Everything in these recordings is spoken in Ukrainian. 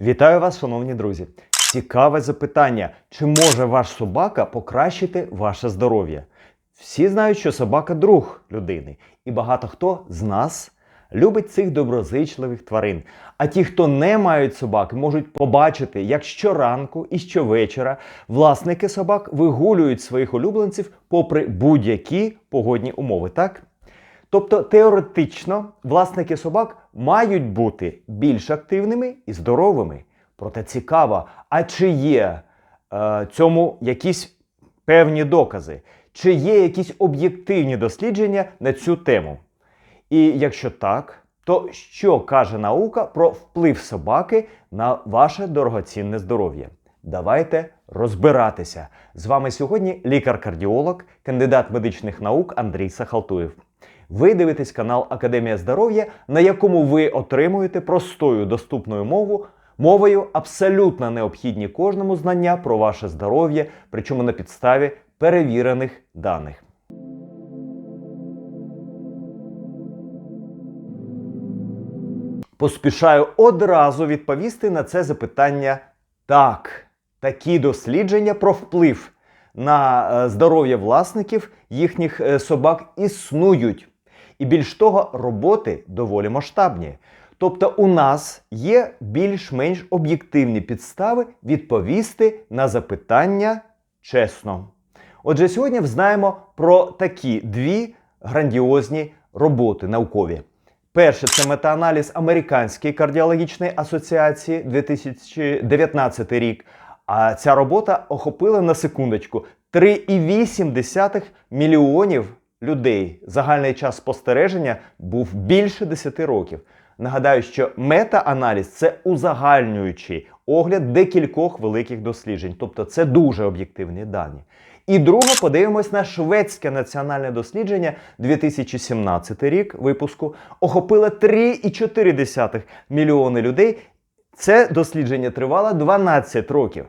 Вітаю вас, шановні друзі! Цікаве запитання: чи може ваш собака покращити ваше здоров'я? Всі знають, що собака друг людини, і багато хто з нас любить цих доброзичливих тварин. А ті, хто не мають собак, можуть побачити, як щоранку і щовечора власники собак вигулюють своїх улюбленців попри будь-які погодні умови, так? Тобто теоретично власники собак мають бути більш активними і здоровими. Проте цікаво, а чи є е, цьому якісь певні докази, чи є якісь об'єктивні дослідження на цю тему? І якщо так, то що каже наука про вплив собаки на ваше дорогоцінне здоров'я? Давайте розбиратися. З вами сьогодні лікар-кардіолог, кандидат медичних наук Андрій Сахалтуєв. Ви дивитесь канал Академія здоров'я, на якому ви отримуєте простою доступною мову, мовою абсолютно необхідні кожному знання про ваше здоров'я, причому на підставі перевірених даних. Поспішаю одразу відповісти на це запитання так. Такі дослідження про вплив на е, здоров'я власників їхніх е, собак існують. І більш того, роботи доволі масштабні. Тобто, у нас є більш-менш об'єктивні підстави відповісти на запитання чесно. Отже, сьогодні взнаємо про такі дві грандіозні роботи наукові. Перше це метааналіз Американської кардіологічної асоціації 2019 рік. А ця робота охопила на секундочку 3,8 мільйонів людей. Загальний час спостереження був більше 10 років. Нагадаю, що мета-аналіз це узагальнюючий огляд декількох великих досліджень, тобто це дуже об'єктивні дані. І друге, подивимось на шведське національне дослідження 2017 рік випуску охопило 3,4 мільйони людей. Це дослідження тривало 12 років.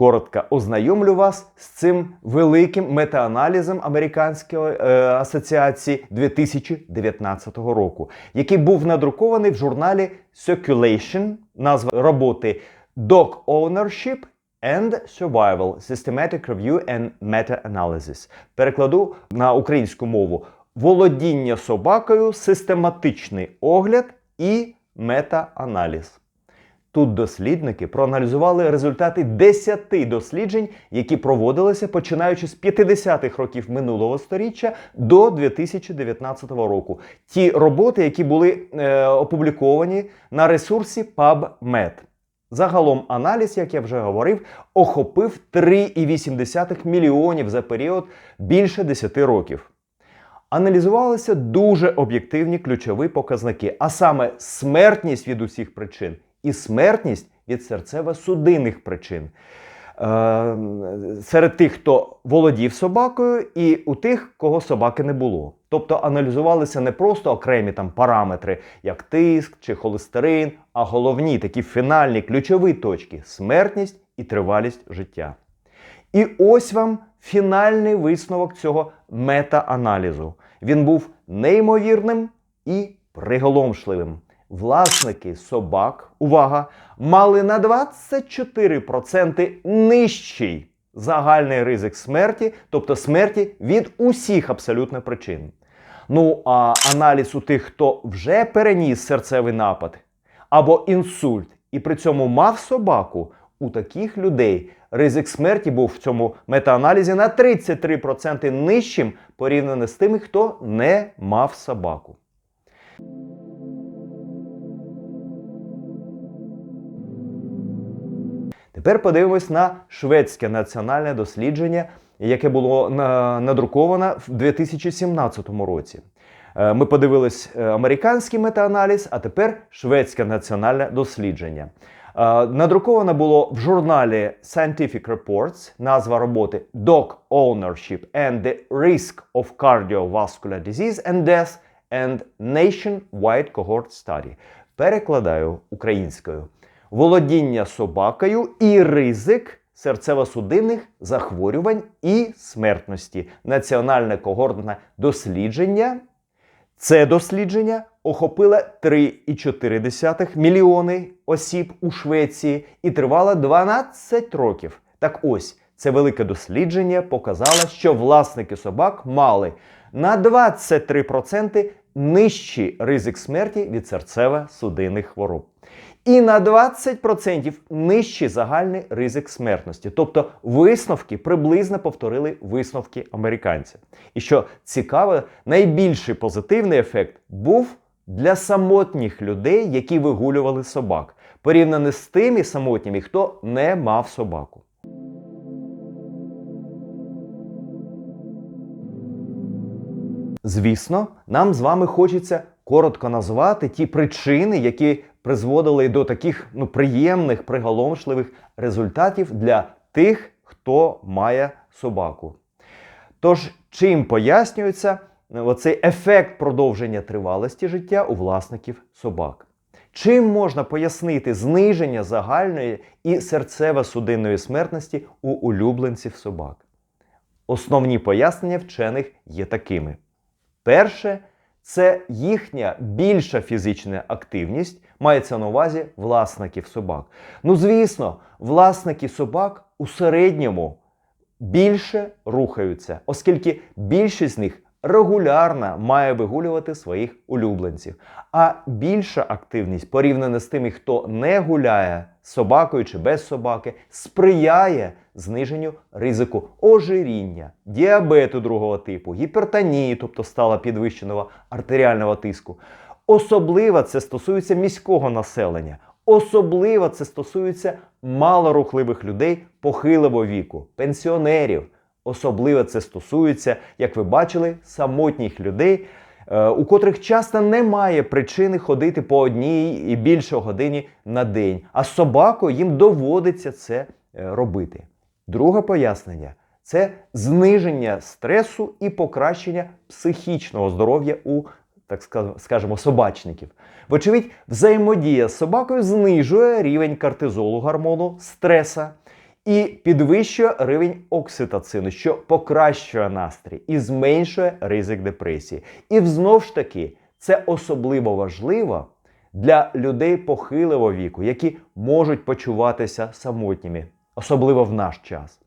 Коротко ознайомлю вас з цим великим метааналізом Американської е, асоціації 2019 року, який був надрукований в журналі Circulation, назва роботи Dog Ownership and Survival Systematic Review and Meta-Analysis. Перекладу на українську мову володіння собакою, систематичний огляд і мета-аналіз. Тут дослідники проаналізували результати 10 досліджень, які проводилися починаючи з 50-х років минулого століття до 2019 року. Ті роботи, які були е, опубліковані на ресурсі PubMed. Загалом аналіз, як я вже говорив, охопив 3,8 мільйонів за період більше 10 років. Аналізувалися дуже об'єктивні ключові показники, а саме смертність від усіх причин і смертність від серцево-судинних причин. Е, серед тих, хто володів собакою, і у тих, кого собаки не було. Тобто аналізувалися не просто окремі там параметри, як тиск чи холестерин, а головні такі фінальні ключові точки смертність і тривалість життя. І ось вам фінальний висновок цього мета-аналізу. Він був неймовірним і приголомшливим. Власники собак, увага, мали на 24% нижчий загальний ризик смерті, тобто смерті від усіх абсолютно причин. Ну а аналіз у тих, хто вже переніс серцевий напад або інсульт, і при цьому мав собаку, у таких людей ризик смерті був в цьому метааналізі на 33% нижчим порівняно з тими, хто не мав собаку. Тепер подивимось на шведське національне дослідження, яке було надруковано в 2017 році. Е, Ми подивились е, американський метааналіз, а тепер шведське національне дослідження. Е, Надруковано було в журналі Scientific Reports назва роботи Dog Ownership and the Risk of Cardiovascular Disease and Death and Nationwide Cohort Study. Перекладаю українською володіння собакою і ризик серцево-судинних захворювань і смертності. Національне когортне дослідження Це дослідження охопило 3,4 мільйони осіб у Швеції і тривало 12 років. Так ось, це велике дослідження показало, що власники собак мали на 23% нижчий ризик смерті від серцево-судинних хвороб. І на 20% нижчий загальний ризик смертності. Тобто висновки приблизно повторили висновки американців. І що цікаво, найбільший позитивний ефект був для самотніх людей, які вигулювали собак, порівняно з тими самотніми, хто не мав собаку. Звісно, нам з вами хочеться коротко назвати ті причини, які призводили до таких ну, приємних, приголомшливих результатів для тих, хто має собаку. Тож, чим пояснюється е, оцей ефект продовження тривалості життя у власників собак? Чим можна пояснити зниження загальної і серцево-судинної смертності у улюбленців собак? Основні пояснення вчених є такими. Перше, це їхня більша фізична активність, мається на увазі власників собак. Ну, звісно, власники собак у середньому більше рухаються, оскільки більшість з них регулярно має вигулювати своїх улюбленців. А більша активність порівняно з тими, хто не гуляє собакою чи без собаки, сприяє зниженню ризику ожиріння, діабету другого типу, гіпертонії, тобто стала підвищеного артеріального тиску. Особливо це стосується міського населення. Особливо це стосується малорухливих людей похилого віку, пенсіонерів. Особливо це стосується, як ви бачили, самотніх людей, у котрих часто немає причини ходити по одній і більше годині на день. А собакою їм доводиться це е, робити. Друге пояснення це зниження стресу і покращення психічного здоров'я у так скажемо, собачників. Вочевидь, взаємодія з собакою знижує рівень кортизолу гормону стреса і підвищує рівень окситоцину, що покращує настрій і зменшує ризик депресії. І знов ж таки, це особливо важливо для людей похилого віку, які можуть почуватися самотніми, особливо в наш час.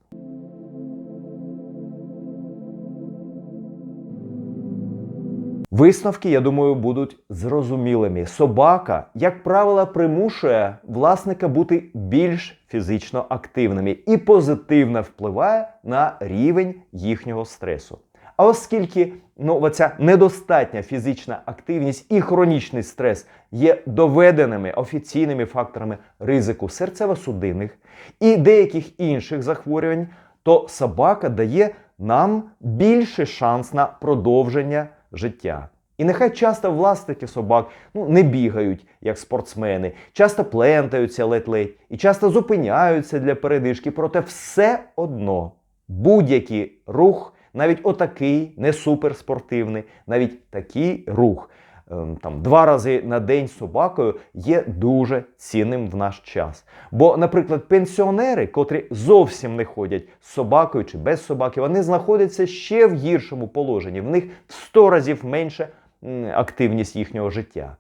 Висновки, я думаю, будуть зрозумілими. Собака, як правило, примушує власника бути більш фізично активними і позитивно впливає на рівень їхнього стресу. А оскільки ну, оця недостатня фізична активність і хронічний стрес є доведеними офіційними факторами ризику серцево-судинних і деяких інших захворювань, то собака дає нам більший шанс на продовження життя. І нехай часто власники собак ну, не бігають, як спортсмени, часто плентаються ледь-ледь і часто зупиняються для передишки, проте все одно будь-який рух, навіть отакий, не суперспортивний, навіть такий рух там два рази на день собакою є дуже цінним в наш час. Бо, наприклад, пенсіонери, котрі зовсім не ходять з собакою чи без собаки, вони знаходяться ще в гіршому положенні. В них в 100 разів менше активність їхнього життя.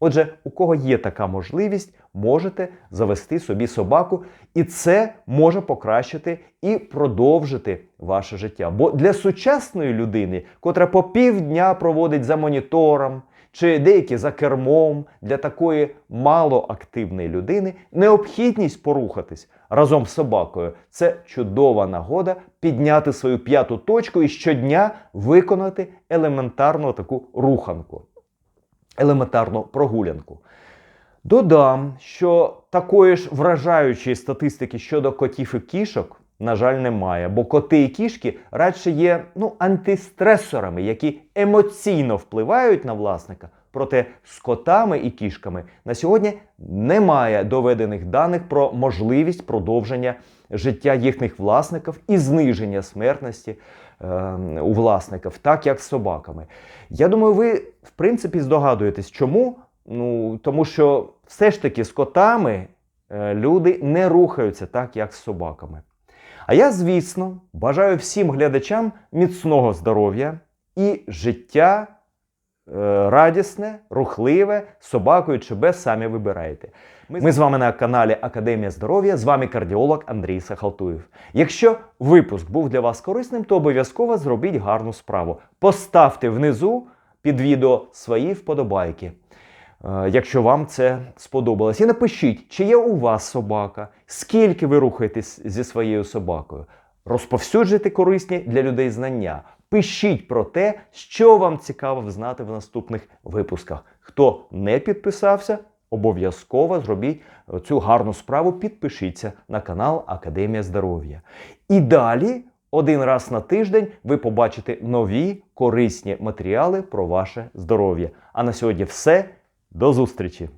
Отже, у кого є така можливість, можете завести собі собаку, і це може покращити і продовжити ваше життя. Бо для сучасної людини, котра по півдня проводить за монітором, чи деякі за кермом для такої малоактивної людини необхідність порухатись разом з собакою це чудова нагода підняти свою п'яту точку і щодня виконати елементарну таку руханку, елементарну прогулянку. Додам, що такої ж вражаючої статистики щодо котів і кішок на жаль, немає. Бо коти і кішки радше є ну, антистресорами, які емоційно впливають на власника. Проте з котами і кішками на сьогодні немає доведених даних про можливість продовження життя їхніх власників і зниження смертності е, у власників, так як з собаками. Я думаю, ви в принципі здогадуєтесь, чому? Ну, Тому що все ж таки з котами е, люди не рухаються так, як з собаками. А я, звісно, бажаю всім глядачам міцного здоров'я і життя е, радісне, рухливе, собакою чи без, самі вибираєте. Ми з вами на каналі Академія здоров'я. З вами кардіолог Андрій Сахалтуєв. Якщо випуск був для вас корисним, то обов'язково зробіть гарну справу. Поставте внизу під відео свої вподобайки. Е, Якщо вам це сподобалось, і напишіть, чи є у вас собака, скільки ви рухаєтесь зі своєю собакою. Розповсюджуйте корисні для людей знання. Пишіть про те, що вам цікаво знати в наступних випусках. Хто не підписався, обов'язково зробіть цю гарну справу. Підпишіться на канал Академія здоров'я. І далі, один раз на тиждень, ви побачите нові корисні матеріали про ваше здоров'я. А на сьогодні все. До зустрічі!